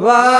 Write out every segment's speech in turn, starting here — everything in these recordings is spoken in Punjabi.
Wow.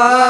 Allah.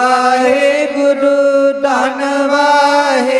ਵਾਹਿਗੁਰੂ ਧੰਨ ਵਾਹਿ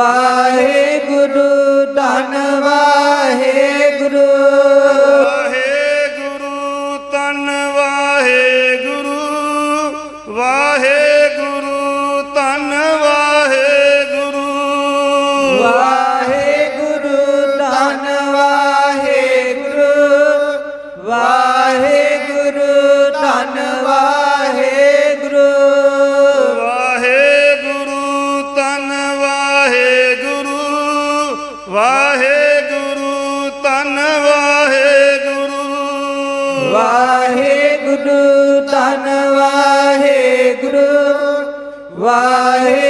ਵਾਹਿਗੁਰੂ ਧੰਨ ਵਾਹਿ Why?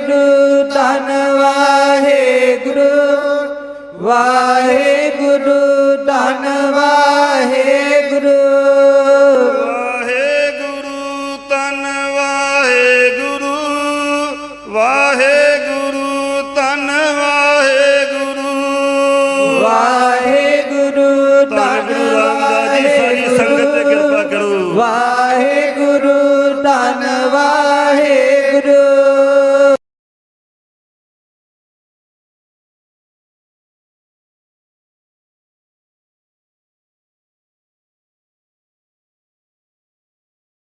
ਗੁਰੂ ਧਨ ਵਾਹਿਗੁਰੂ ਵਾਹਿਗੁਰੂ ਧਨ ਵਾਹਿਗੁਰੂ। ਵਾਹਿਗੁਰੂ ਧਨ ਵਾਹਿਗੁਰੂ ਵਾਹਿਗੁਰੂ ਧਨ ਵਾਹਿਗੁਰੂ। ਵਾਹਿਗੁਰੂ ਧਨ ਵਾਹਿਗੁਰੂ ਸੰਗਤ ਕਿਰਪਾ ਕਰੋ। ਵਾਹਿਗੁਰੂ ਧਨ ਵਾਹਿਗੁਰੂ।